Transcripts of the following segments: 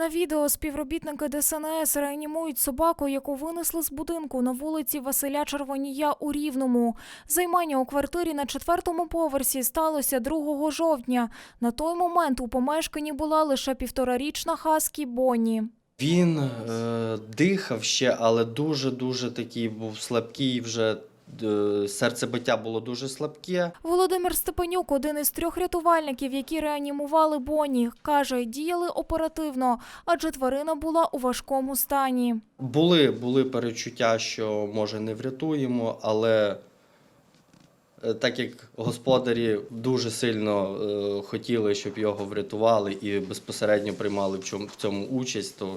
На відео співробітники ДСНС реанімують собаку, яку винесли з будинку на вулиці Василя Червонія у Рівному. Займання у квартирі на четвертому поверсі сталося 2 жовтня. На той момент у помешканні була лише півторарічна хаскі Бонні. Він е, дихав ще, але дуже-дуже такий був слабкий вже. Е, Серцебиття було дуже слабке. Володимир Степанюк, один із трьох рятувальників, які реанімували Бонні, каже, діяли оперативно, адже тварина була у важкому стані. Були, були перечуття, що може не врятуємо, але е, так як господарі дуже сильно е, хотіли, щоб його врятували і безпосередньо приймали в цьому участь, то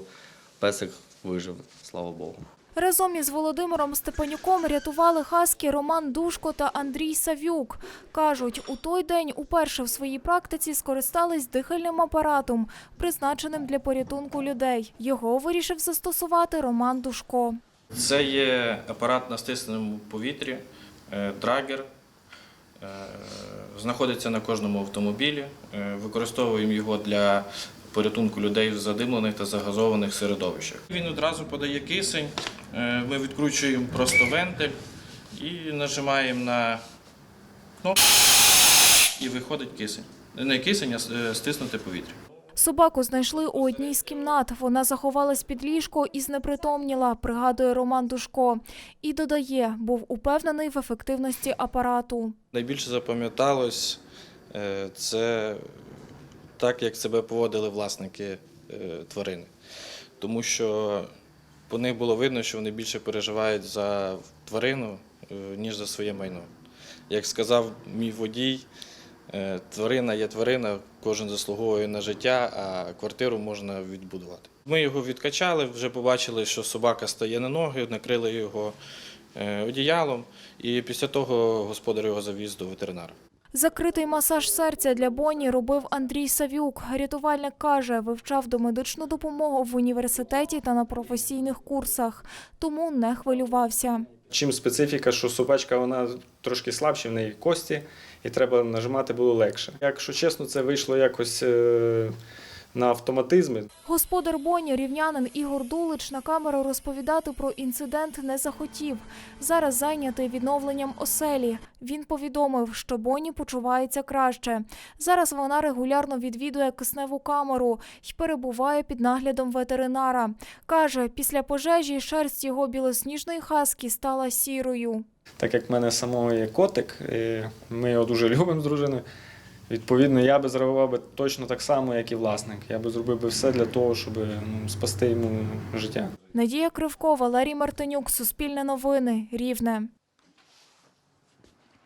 песик вижив, слава Богу. Разом із Володимиром Степанюком рятували хаски Роман Душко та Андрій Савюк. Кажуть, у той день уперше в своїй практиці скористались дихальним апаратом, призначеним для порятунку людей. Його вирішив застосувати Роман Душко. Це є апарат на стисненому повітрі, е, драгер. Е, Знаходиться на кожному автомобілі. Е, Використовуємо його для порятунку людей в задимлених та загазованих середовищах. Він одразу подає кисень. Е, Ми відкручуємо просто вентиль і нажимаємо на кнопку, і виходить кисень. Не кисень, а е, стиснуте повітря. Собаку знайшли у одній з кімнат. Вона заховалась під ліжко і знепритомніла, пригадує Роман Душко. І додає, був упевнений в ефективності апарату. Найбільше запам'яталось е, це так, як себе поводили власники е, тварини. Тому що по них було видно, що вони більше переживають за тварину, е, ніж за своє майно. Як сказав мій водій, е, тварина є тварина, кожен заслуговує на життя, а квартиру можна відбудувати. Ми його відкачали, вже побачили, що собака стає на ноги, накрили його одіялом, і після того господар його завіз до ветеринара. Закритий масаж серця для Бонні робив Андрій Савюк. Рятувальник каже, вивчав домедичну допомогу в університеті та на професійних курсах, тому не хвилювався. Чим специфіка, що собачка вона трошки слабші, в неї кості, і треба нажимати було легше. Якщо чесно, це вийшло якось е, на автоматизмі. Господар Бонні, рівнянин Ігор Дулич, на камеру розповідати про інцидент не захотів. Зараз зайнятий відновленням оселі. Він повідомив, що Бонні почувається краще. Зараз вона регулярно відвідує кисневу камеру і перебуває під наглядом ветеринара. Каже, після пожежі шерсть його білосніжної хаски стала сірою. Так як в мене самого є котик, ми його дуже любимо з дружиною. Відповідно, я би зреагував би точно так само, як і власник. Я би зробив би все для того, щоб ну, спасти йому життя. Надія Кривко, Валерій Мартинюк, Суспільне новини, Рівне.